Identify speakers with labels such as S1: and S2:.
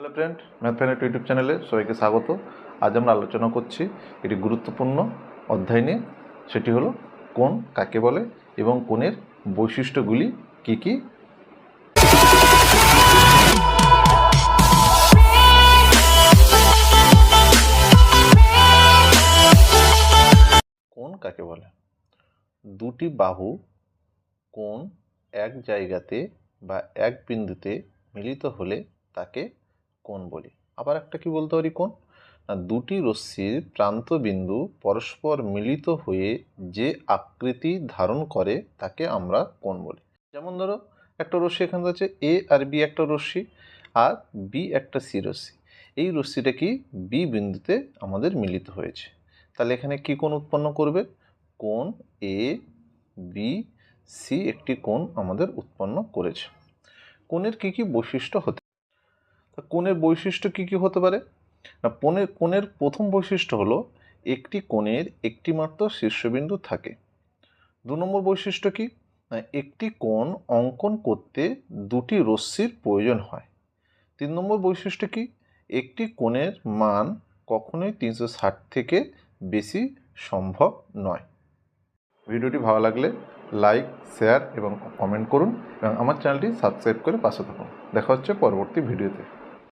S1: Hello friend math YouTube চ্যানেলে সবাইকে স্বাগত। আজ আমরা আলোচনা করছি একটি গুরুত্বপূর্ণ অধ্যায় নিয়ে। সেটি হলো কোন কাকে বলে এবং কোণের বৈশিষ্ট্যগুলি কি কি? কোণ কাকে বলে? দুটি বাহু কোন এক জায়গাতে বা এক বিন্দুতে মিলিত হলে তাকে কোণ বলি। আবার একটা কি বলতে পারি কোণ? না, দুটি রশ্মির প্রান্ত বিন্দু পরস্পর মিলিত হয়ে যে আকৃতি ধারণ করে তাকে আমরা কোণ বলি। যেমন ধরো, একটা রশ্মি এখানে আছে এ আর বি একটা রশ্মি আর বি একটা সি রশ্মি। এই রশ্মিটা কি বি বিন্দুতে আমাদের মিলিত হয়েছে। তাহলে এখানে কি কোণ উৎপন্ন করবে? কোণ এ বি সি একটি কোণ আমাদের উৎপন্ন করেছে। কোণের কি কি বৈশিষ্ট্য হতে তা কোণের বৈশিষ্ট্য কি কি হতে পারে? না কোণের কোণের প্রথম বৈশিষ্ট্য হলো একটি কোণের একটি মাত্র শীর্ষবিন্দু থাকে। দু নম্বর বৈশিষ্ট্য কি? না, একটি কোণ অঙ্কন করতে দুটি রশ্মির প্রয়োজন হয়। তিন নম্বর বৈশিষ্ট্য কি? একটি কোণের মান কখনোই তিনশো ষাট থেকে বেশি সম্ভব নয়। ভিডিওটি ভালো লাগলে লাইক, শেয়ার এবং কমেন্ট করুন এবং আমার চ্যানেলটি সাবস্ক্রাইব করে পাশে থাকুন। দেখা হচ্ছে পরবর্তী ভিডিওতে।